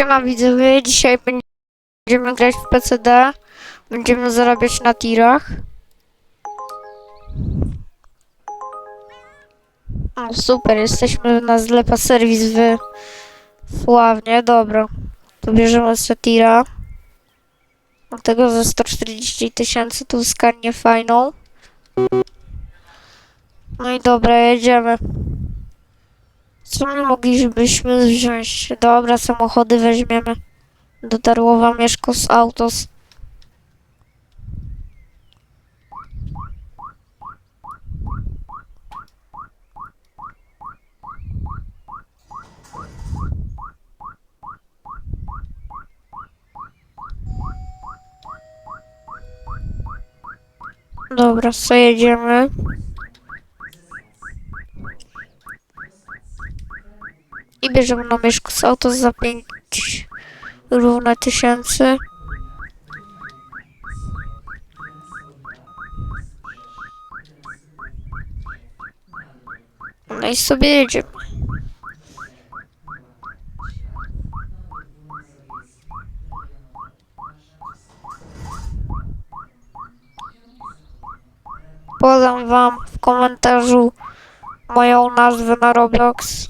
Siema widzowie, dzisiaj będziemy grać w PCD. Będziemy zarabiać na tirach. O, super, jesteśmy na zlepa serwis w Sławnie, dobra. To bierzemy sobie tira. Mam tego za 140 tysięcy, tu skanię fajną. No i dobra, jedziemy. Co my moglibyśmy wziąć? Dobra, samochody weźmiemy. Do Darłowa Mieszko z Autos. Dobra, co jedziemy? I bierzemy na mieszku z auto za 5 równe tysięcy. No i sobie jedziemy. Podam wam w komentarzu moją nazwę na Roblox.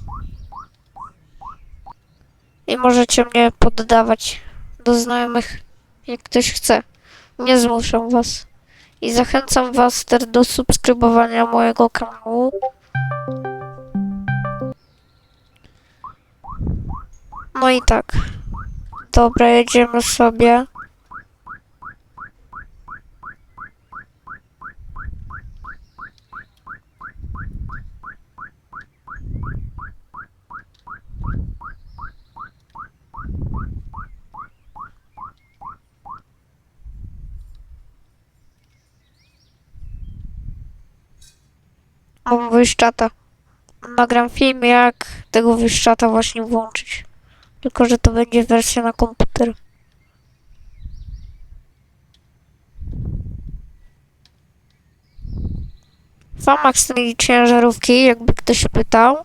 I możecie mnie poddawać do znajomych, jak ktoś chce. Nie zmuszam was. I zachęcam was też do subskrybowania mojego kanału. No i tak. Dobra, jedziemy sobie. Mam wyjszczata. Nagram film, jak tego wyjszczata właśnie włączyć. Tylko, że to będzie wersja na komputer. Famax tej ciężarówki, jakby ktoś pytał,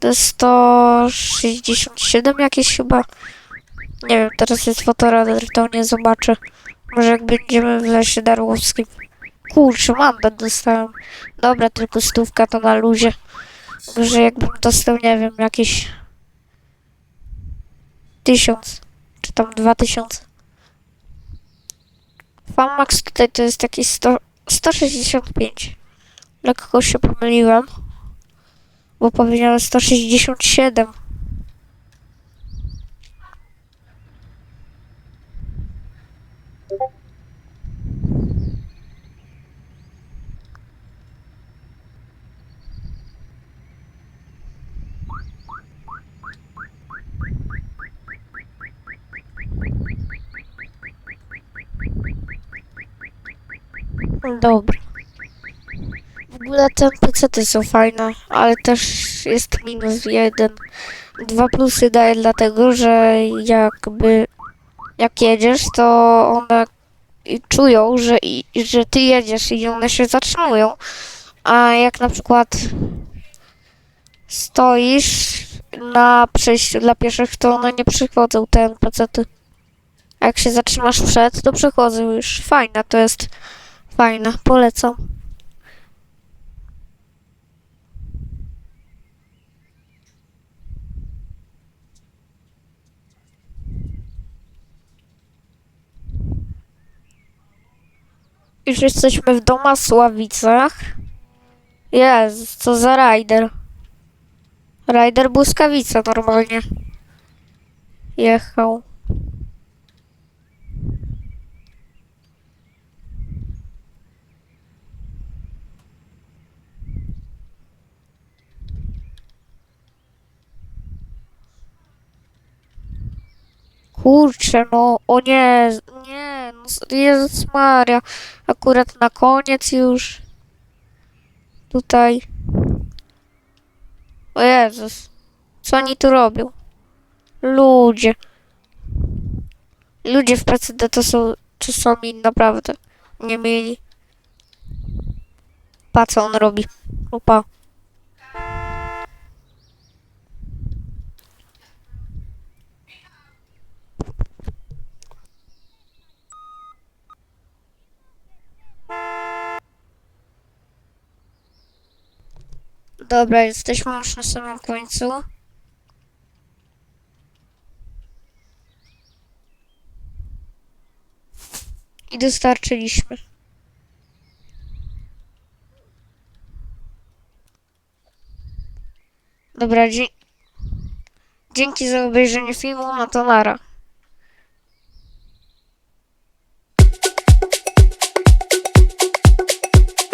to jest 167 jakieś chyba. Nie wiem, teraz jest fotoradar, to nie zobaczę. Może jak będziemy w lesie darłowskim. Kurczę, mandat dostałem. Dobra, tylko stówka to na luzie. Że jakbym dostał, nie wiem, jakieś tysiąc, czy tam dwa tysiące. Famax tutaj to jest jakieś 100, 165. Lekko się pomyliłem, bo powiedziałem 167. Dobra. W ogóle te pecety są fajne, ale też jest minus jeden. Dwa plusy daje dlatego, że jakby jak jedziesz, to one czują, że, i, że ty jedziesz i one się zatrzymują. A jak na przykład stoisz na przejściu dla pieszych, to one nie przychodzą, te NPC-ty. A jak się zatrzymasz przed, to przychodzą już. Fajna to jest. Fajna, polecam. Już jesteśmy w Domasławicach. Jezu, co za rider. Rider błyskawica normalnie. Jechał. Kurczę, no, o nie, nie, no, Jezus Maria, akurat na koniec już. Tutaj. O Jezus, co oni tu robią? Ludzie. Ludzie w PCD to są czasami naprawdę nie mieli. Pa, co on robi. Opa. Dobra, jesteśmy już na samym końcu. I dostarczyliśmy. Dobra, dzięki za obejrzenie filmu, no to nara.